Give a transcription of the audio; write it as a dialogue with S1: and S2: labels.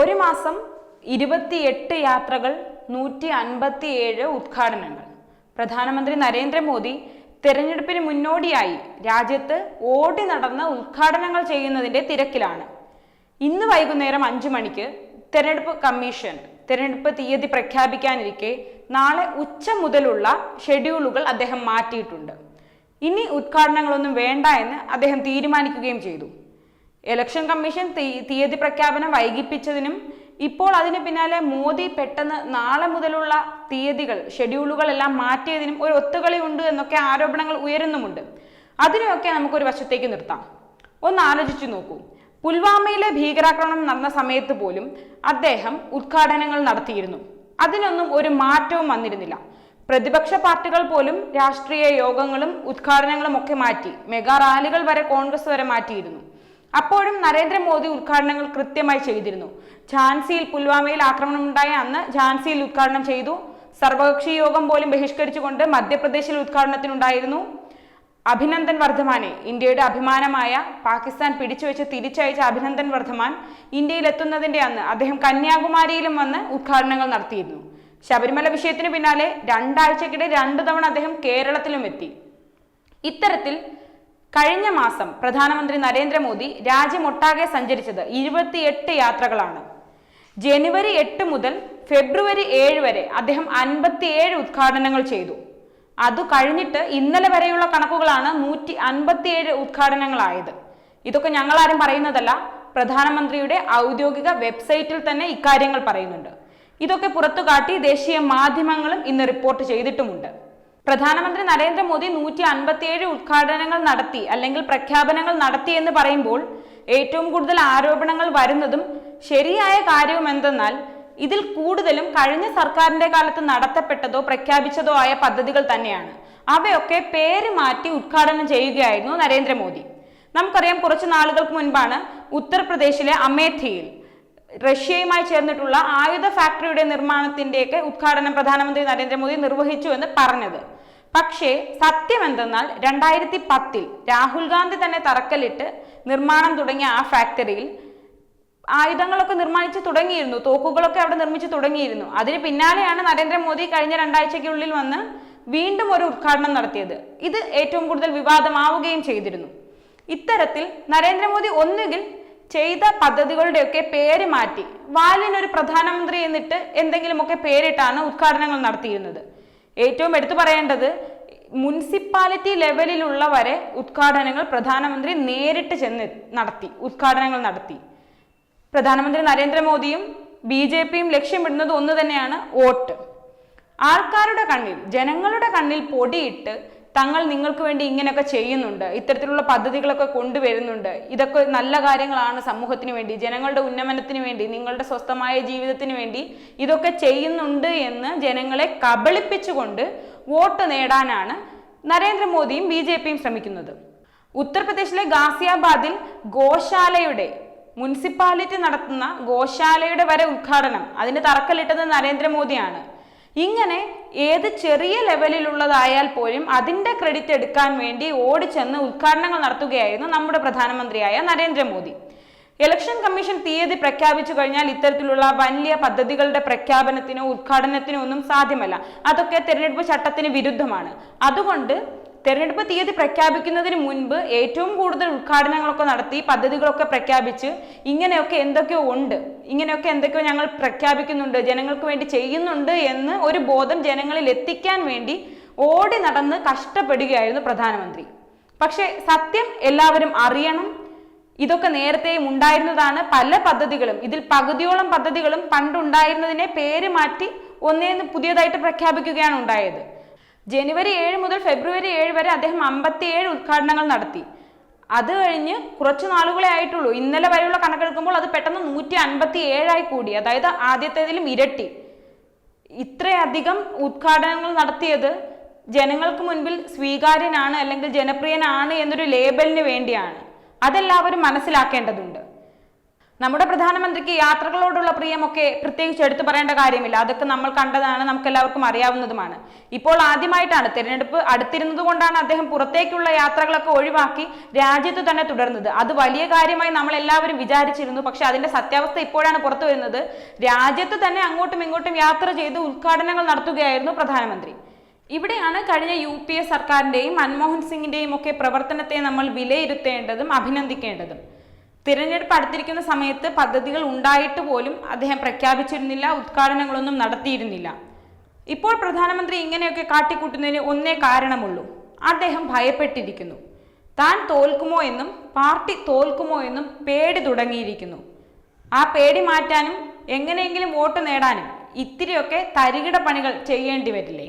S1: ഒരു മാസം ഇരുപത്തിയെട്ട് യാത്രകൾ നൂറ്റി അൻപത്തിയേഴ് ഉദ്ഘാടനങ്ങൾ. പ്രധാനമന്ത്രി നരേന്ദ്രമോദി തെരഞ്ഞെടുപ്പിന് മുന്നോടിയായി രാജ്യത്ത് ഓടി നടന്ന് ഉദ്ഘാടനങ്ങൾ ചെയ്യുന്നതിന്റെ തിരക്കിലാണ്. ഇന്ന് വൈകുന്നേരം അഞ്ചു മണിക്ക് തെരഞ്ഞെടുപ്പ് കമ്മീഷൻ തെരഞ്ഞെടുപ്പ് തീയതി പ്രഖ്യാപിക്കാനിരിക്കെ നാളെ ഉച്ച മുതലുള്ള ഷെഡ്യൂളുകൾ അദ്ദേഹം മാറ്റിയിട്ടുണ്ട്. ഇനി ഉദ്ഘാടനങ്ങളൊന്നും വേണ്ട എന്ന് അദ്ദേഹം തീരുമാനിക്കുകയും ചെയ്തു. ഇലക്ഷൻ കമ്മീഷൻ തീയതി പ്രഖ്യാപനം വൈകിപ്പിച്ചതിനും ഇപ്പോൾ അതിന് പിന്നാലെ മോദി പെട്ടെന്ന് നാളെ മുതലുള്ള തീയതികൾ ഷെഡ്യൂളുകൾ എല്ലാം മാറ്റിയതിനും ഒരു ഒത്തുകളി ഉണ്ട് എന്നൊക്കെ ആരോപണങ്ങൾ ഉയരുന്നുമുണ്ട്. അതിനെയൊക്കെ നമുക്കൊരു വശത്തേക്ക് നിർത്താം. ഒന്ന് ആലോചിച്ചു നോക്കൂ. പുൽവാമയിലെ ഭീകരാക്രമണം നടന്ന സമയത്ത് പോലും അദ്ദേഹം ഉദ്ഘാടനങ്ങൾ നടത്തിയിരുന്നു. അതിനൊന്നും ഒരു മാറ്റവും വന്നിരുന്നില്ല. പ്രതിപക്ഷ പാർട്ടികൾ പോലും രാഷ്ട്രീയ യോഗങ്ങളും ഉദ്ഘാടനങ്ങളും ഒക്കെ മാറ്റി മെഗാ റാലികൾ വരെ കോൺഗ്രസ് വരെ മാറ്റിയിരുന്നു. അപ്പോഴും നരേന്ദ്രമോദി ഉദ്ഘാടനങ്ങൾ കൃത്യമായി ചെയ്തിരുന്നു. ഝാൻസിയിൽ പുൽവാമയിൽ ആക്രമണം ആക്രമണമുണ്ടായ അന്ന് ഝാൻസിയിൽ ഉദ്ഘാടനം ചെയ്തു. സർവകക്ഷി യോഗം പോലും ബഹിഷ്കരിച്ചുകൊണ്ട് മധ്യപ്രദേശിൽ ഉദ്ഘാടനത്തിനുണ്ടായിരുന്നു. അഭിനന്ദൻ വർദ്ധമാനെ ഇന്ത്യയുടെ അഭിമാനമായ പാകിസ്ഥാൻ പിടിച്ചുവെച്ച് തിരിച്ചയച്ച അഭിനന്ദൻ വർദ്ധമാൻ ഇന്ത്യയിൽ എത്തുന്നതിന്റെ അന്ന് അദ്ദേഹം കന്യാകുമാരിയിലും വന്ന് ഉദ്ഘാടനങ്ങൾ നടത്തിയിരുന്നു. ശബരിമല വിഷയത്തിന് പിന്നാലെ രണ്ടാഴ്ചക്കിടെ രണ്ടു തവണ അദ്ദേഹം കേരളത്തിലും എത്തി. ഇത്തരത്തിൽ കഴിഞ്ഞ മാസം പ്രധാനമന്ത്രി നരേന്ദ്രമോദി രാജ്യമൊട്ടാകെ സഞ്ചരിച്ചത് ഇരുപത്തിയെട്ട് യാത്രകളാണ്. ജനുവരി എട്ട് മുതൽ ഫെബ്രുവരി ഏഴ് വരെ അദ്ദേഹം അൻപത്തിയേഴ് ഉദ്ഘാടനങ്ങൾ ചെയ്തു. അത് കഴിഞ്ഞിട്ട് ഇന്നലെ വരെയുള്ള കണക്കുകളാണ് നൂറ്റി അൻപത്തിയേഴ് ഉദ്ഘാടനങ്ങളായത്. ഇതൊക്കെ ഞങ്ങളാരും പറയുന്നതല്ല പ്രധാനമന്ത്രിയുടെ ഔദ്യോഗിക വെബ്സൈറ്റിൽ തന്നെ ഇക്കാര്യങ്ങൾ പറയുന്നുണ്ട്. ഇതൊക്കെ പുറത്തു കാട്ടി ദേശീയ മാധ്യമങ്ങളും ഇന്ന് റിപ്പോർട്ട് ചെയ്തിട്ടുമുണ്ട്. പ്രധാനമന്ത്രി നരേന്ദ്രമോദി നൂറ്റി അൻപത്തിയേഴ് ഉദ്ഘാടനങ്ങൾ നടത്തി അല്ലെങ്കിൽ പ്രഖ്യാപനങ്ങൾ നടത്തി എന്ന് പറയുമ്പോൾ ഏറ്റവും കൂടുതൽ ആരോപണങ്ങൾ വരുന്നതും ശരിയായ കാര്യവും എന്തെന്നാൽ ഇതിൽ കൂടുതലും കഴിഞ്ഞ സർക്കാരിന്റെ കാലത്ത് നടത്തപ്പെട്ടതോ പ്രഖ്യാപിച്ചതോ ആയ പദ്ധതികൾ തന്നെയാണ്. അവയൊക്കെ പേര് മാറ്റി ഉദ്ഘാടനം ചെയ്യുകയായിരുന്നു നരേന്ദ്രമോദി. നമുക്കറിയാം കുറച്ച് നാളുകൾക്ക് മുൻപാണ് ഉത്തർപ്രദേശിലെ അമേഠിയിൽ റഷ്യയുമായി ചേർന്നിട്ടുള്ള ആയുധ ഫാക്ടറിയുടെ നിർമ്മാണത്തിന്റെയൊക്കെ ഉദ്ഘാടനം പ്രധാനമന്ത്രി നരേന്ദ്രമോദി നിർവഹിച്ചു എന്ന് പറഞ്ഞത്. പക്ഷേ സത്യം എന്തെന്നാൽ രണ്ടായിരത്തി പത്തിൽ രാഹുൽ ഗാന്ധി തന്നെ തറക്കല്ലിട്ട് നിർമ്മാണം തുടങ്ങിയ ആ ഫാക്ടറിയിൽ ആയുധങ്ങളൊക്കെ നിർമ്മിച്ചു തുടങ്ങിയിരുന്നു. തോക്കുകളൊക്കെ അവിടെ നിർമ്മിച്ചു തുടങ്ങിയിരുന്നു. അതിന് പിന്നാലെയാണ് നരേന്ദ്രമോദി കഴിഞ്ഞ രണ്ടാഴ്ചയ്ക്കുള്ളിൽ വന്ന് വീണ്ടും ഒരു ഉദ്ഘാടനം നടത്തിയത്. ഇത് ഏറ്റവും കൂടുതൽ വിവാദമാവുകയും ചെയ്തിരുന്നു. ഇത്തരത്തിൽ നരേന്ദ്രമോദി ഒന്നുകിൽ ചെയ്ത പദ്ധതികളുടെയൊക്കെ പേര് മാറ്റി വാലിനൊരു പ്രധാനമന്ത്രി എന്നിട്ട് എന്തെങ്കിലുമൊക്കെ പേരിട്ടാണ് ഉദ്ഘാടനങ്ങൾ നടത്തിയിരുന്നത്. ഏറ്റവും എടുത്തു പറയേണ്ടത് മുനിസിപ്പാലിറ്റി ലെവലിലുള്ള വരെ ഉദ്ഘാടനങ്ങൾ പ്രധാനമന്ത്രി നേരിട്ട് ചെന്ന് നടത്തി ഉദ്ഘാടനങ്ങൾ നടത്തി. പ്രധാനമന്ത്രി നരേന്ദ്രമോദിയും ബി ജെ പിയും ലക്ഷ്യമിടുന്നത് ഒന്ന് തന്നെയാണ് വോട്ട്. ആൾക്കാരുടെ കണ്ണിൽ ജനങ്ങളുടെ കണ്ണിൽ പൊടിയിട്ട് തങ്ങൾ നിങ്ങൾക്ക് വേണ്ടി ഇങ്ങനെയൊക്കെ ചെയ്യുന്നുണ്ട്. ഇത്തരത്തിലുള്ള പദ്ധതികളൊക്കെ കൊണ്ടുവരുന്നുണ്ട്. ഇതൊക്കെ നല്ല കാര്യങ്ങളാണ് സമൂഹത്തിന് വേണ്ടി ജനങ്ങളുടെ ഉന്നമനത്തിന് വേണ്ടി നിങ്ങളുടെ സ്വസ്ഥമായ ജീവിതത്തിന് വേണ്ടി ഇതൊക്കെ ചെയ്യുന്നുണ്ട് എന്ന് ജനങ്ങളെ കബളിപ്പിച്ചുകൊണ്ട് വോട്ട് നേടാനാണ് നരേന്ദ്രമോദിയും ബി ജെ പിയും ശ്രമിക്കുന്നത്. ഉത്തർപ്രദേശിലെ ഗാസിയാബാദിൽ ഗോശാലയുടെ മുനിസിപ്പാലിറ്റി നടത്തുന്ന ഗോശാലയുടെ വരെ ഉദ്ഘാടനം. അതിന് തറക്കല്ലിട്ടത് നരേന്ദ്രമോദിയാണ്. ഇങ്ങനെ ഏത് ചെറിയ ലെവലിലുള്ളതായാൽ പോലും അതിന്റെ ക്രെഡിറ്റ് എടുക്കാൻ വേണ്ടി ഓടിച്ചെന്ന് ഉദ്ഘാടനങ്ങൾ നടത്തുകയായിരുന്നു നമ്മുടെ പ്രധാനമന്ത്രിയായ നരേന്ദ്രമോദി. ഇലക്ഷൻ കമ്മീഷൻ തീയതി പ്രഖ്യാപിച്ചു കഴിഞ്ഞാൽ ഇത്തരത്തിലുള്ള വലിയ പദ്ധതികളുടെ പ്രഖ്യാപനത്തിനോ ഉദ്ഘാടനത്തിനോ ഒന്നും സാധ്യമല്ല. അതൊക്കെ തെരഞ്ഞെടുപ്പ് ചട്ടത്തിന് വിരുദ്ധമാണ്. അതുകൊണ്ട് തെരഞ്ഞെടുപ്പ് തീയതി പ്രഖ്യാപിക്കുന്നതിന് മുൻപ് ഏറ്റവും കൂടുതൽ ഉദ്ഘാടനങ്ങളൊക്കെ നടത്തി പദ്ധതികളൊക്കെ പ്രഖ്യാപിച്ച് ഇങ്ങനെയൊക്കെ എന്തൊക്കെയോ ഉണ്ട് ഇങ്ങനെയൊക്കെ എന്തൊക്കെയോ ഞങ്ങൾ പ്രഖ്യാപിക്കുന്നുണ്ട് ജനങ്ങൾക്ക് വേണ്ടി ചെയ്യുന്നുണ്ട് എന്ന് ഒരു ബോധം ജനങ്ങളിൽ എത്തിക്കാൻ വേണ്ടി ഓടി നടന്ന് കഷ്ടപ്പെടുകയായിരുന്നു പ്രധാനമന്ത്രി. പക്ഷേ സത്യം എല്ലാവരും അറിയണം. ഇതൊക്കെ നേരത്തെയും ഉണ്ടായിരുന്നതാണ്. പല പദ്ധതികളും ഇതിൽ പകുതിയോളം പദ്ധതികളും പണ്ടുണ്ടായിരുന്നതിനെ പേര് മാറ്റി ഒന്നേന്ന് പുതിയതായിട്ട് പ്രഖ്യാപിക്കുകയാണ് ഉണ്ടായത്. ജനുവരി ഏഴ് മുതൽ ഫെബ്രുവരി ഏഴ് വരെ അദ്ദേഹം അമ്പത്തിയേഴ് ഉദ്ഘാടനങ്ങൾ നടത്തി. അത് കഴിഞ്ഞ് കുറച്ച് നാളുകളെ ആയിട്ടുള്ളൂ. ഇന്നലെ വരെയുള്ള കണക്കെടുക്കുമ്പോൾ അത് പെട്ടെന്ന് നൂറ്റി അൻപത്തി ഏഴായി കൂടി. അതായത് ആദ്യത്തേതിലും ഇരട്ടി. ഇത്രയധികം ഉദ്ഘാടനങ്ങൾ നടത്തിയത് ജനങ്ങൾക്ക് മുൻപിൽ സ്വീകാര്യനാണ് അല്ലെങ്കിൽ ജനപ്രിയനാണ് എന്നൊരു ലേബലിന് വേണ്ടിയാണ്. അതെല്ലാവരും മനസ്സിലാക്കേണ്ടതുണ്ട്. നമ്മുടെ പ്രധാനമന്ത്രിക്ക് യാത്രകളോടുള്ള പ്രിയമൊക്കെ പ്രത്യേകിച്ച് എടുത്തു പറയേണ്ട കാര്യമില്ല. അതൊക്കെ നമ്മൾ കണ്ടതാണ് നമുക്ക് എല്ലാവർക്കും അറിയാവുന്നതുമാണ്. ഇപ്പോൾ ആദ്യമായിട്ടാണ് തിരഞ്ഞെടുപ്പ് അടുത്തിരുന്നത് കൊണ്ടാണ് അദ്ദേഹം പുറത്തേക്കുള്ള യാത്രകളൊക്കെ ഒഴിവാക്കി രാജ്യത്ത് തന്നെ തുടർന്നത്. അത് വലിയ കാര്യമായി നമ്മൾ എല്ലാവരും വിചാരിച്ചിരുന്നു. പക്ഷെ അതിന്റെ സത്യാവസ്ഥ ഇപ്പോഴാണ് പുറത്തു വരുന്നത്. രാജ്യത്ത് തന്നെ അങ്ങോട്ടും ഇങ്ങോട്ടും യാത്ര ചെയ്ത് ഉദ്ഘാടനങ്ങൾ നടത്തുകയായിരുന്നു പ്രധാനമന്ത്രി. ഇവിടെയാണ് കഴിഞ്ഞ യു പി എ സർക്കാരിന്റെയും മൻമോഹൻ സിംഗിന്റെയും ഒക്കെ പ്രവർത്തനത്തെ നമ്മൾ വിലയിരുത്തേണ്ടതും അഭിനന്ദിക്കേണ്ടതും. തിരഞ്ഞെടുപ്പ് അടുത്തിരിക്കുന്ന സമയത്ത് പദ്ധതികൾ ഉണ്ടായിട്ട് പോലും അദ്ദേഹം പ്രഖ്യാപിച്ചിരുന്നില്ല ഉദ്ഘാടനങ്ങളൊന്നും നടത്തിയിരുന്നില്ല. ഇപ്പോൾ പ്രധാനമന്ത്രി ഇങ്ങനെയൊക്കെ കാട്ടിക്കൂട്ടുന്നതിന് ഒന്നേ കാരണമുള്ളൂ. അദ്ദേഹം ഭയപ്പെട്ടിരിക്കുന്നു. താൻ തോൽക്കുമോ എന്നും പാർട്ടി തോൽക്കുമോ എന്നും പേടി തുടങ്ങിയിരിക്കുന്നു. ആ പേടി മാറ്റാനും എങ്ങനെയെങ്കിലും വോട്ട് നേടാനും ഇത്തിരിയൊക്കെ തരികിട പണികൾ ചെയ്യേണ്ടി വരില്ലേ?